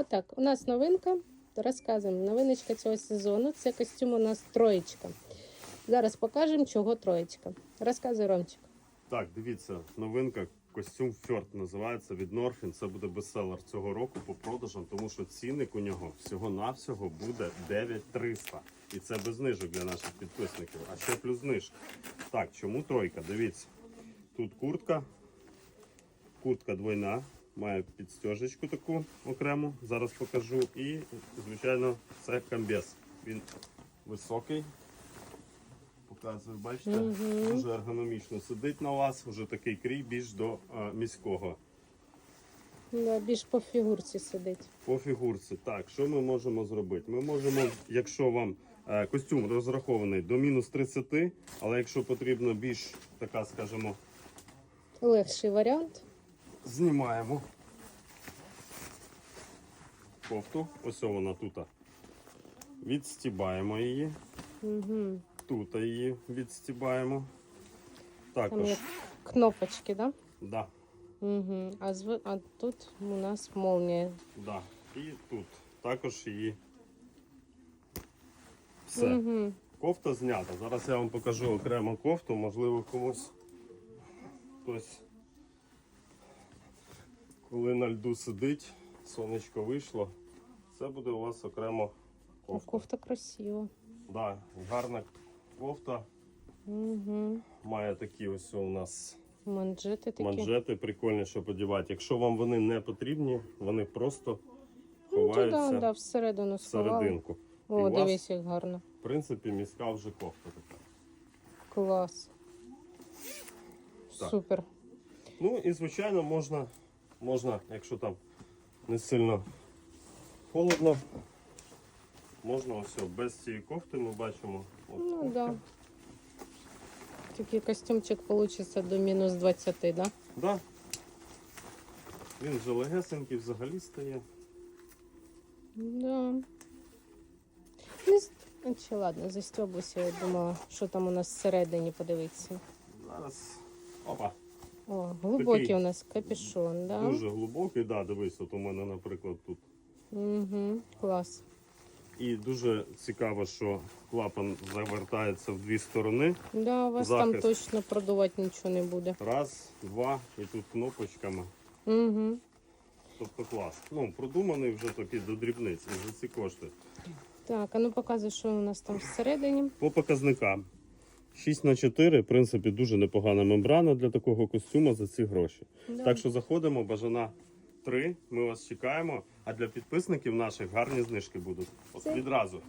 Отак, у нас новинка. Розказуємо. Новиночка цього сезону. Це костюм у нас троєчка. Зараз покажемо, чого троєчка. Розказуй, Ромчик. Так, дивіться, новинка. Костюм Фьорд називається від Норфін. Це буде бестселер цього року по продажам, тому що цінник у нього всього-навсього буде 9300. І це без знижок для наших підписників. А ще плюс знижка. Так, чому тройка? Дивіться. Тут куртка. Куртка двойна. Має підстежечку таку окрему. Зараз покажу. І, звичайно, це комбез. Він високий. Показую, бачите? Мгм. Дуже ергономічно сидить на вас. Вже такий крій більш до е, міського. Да, більш по фігурці сидить. По фігурці. Так, що ми можемо зробити? Ми можемо, якщо вам е, костюм розрахований до мінус 30, але якщо потрібно більш така, скажімо, Легший варіант. Знімаємо кофту. Ось вона тут. Відстібаємо її. Угу. Тут її відстібаємо. Там Також, є кнопочки, да? да, Угу. А, зв... а тут у нас молнія. да. І тут також її. Все. Угу. Кофта знята. Зараз я вам покажу окремо кофту, можливо, комусь хтось, коли на льду сидить, сонечко вийшло, це буде у вас окремо кофта. кофта красива. Да, гарна кофта. Угу. Має такі ось у нас Манжети такі. манжети, прикольні, щоб одягати. Якщо вам вони не потрібні, вони просто Ну, ховаються да, да, всередину всерединку. І О, вас, дивись, як гарно. в принципі, міська вже кофта така. Клас. Так. Супер. Ну і звичайно можна, можна, якщо там не сильно холодно, можна ось без цієї кофти ми бачимо. От, Ну кофта. да. Такий костюмчик получится до мінус 20, да? Да. Він вже легесенький взагалі стає. Да. Чи ладно, застьобуся, я думала, що там у нас всередині подивитися. Зараз. Опа. О, глибокий Такий у нас капюшон, да? Дуже глибокий, да, дивись, от у мене, наприклад, тут. Угу, клас. І дуже цікаво, що клапан завертається в дві сторони. Да, у вас Захист. там точно продувати нічого не буде. Раз, два, і тут кнопочками. Угу. Тобто клас. Ну, продуманий вже такий до дрібниць і за ці кошти. Так, а ну показуй, що у нас там всередині. По показникам. 6 на 4 в принципі, дуже непогана мембрана для такого костюму за ці гроші. Да. Так що заходимо, бажана 3, ми вас чекаємо. А для підписників наших гарні знижки будуть. От відразу.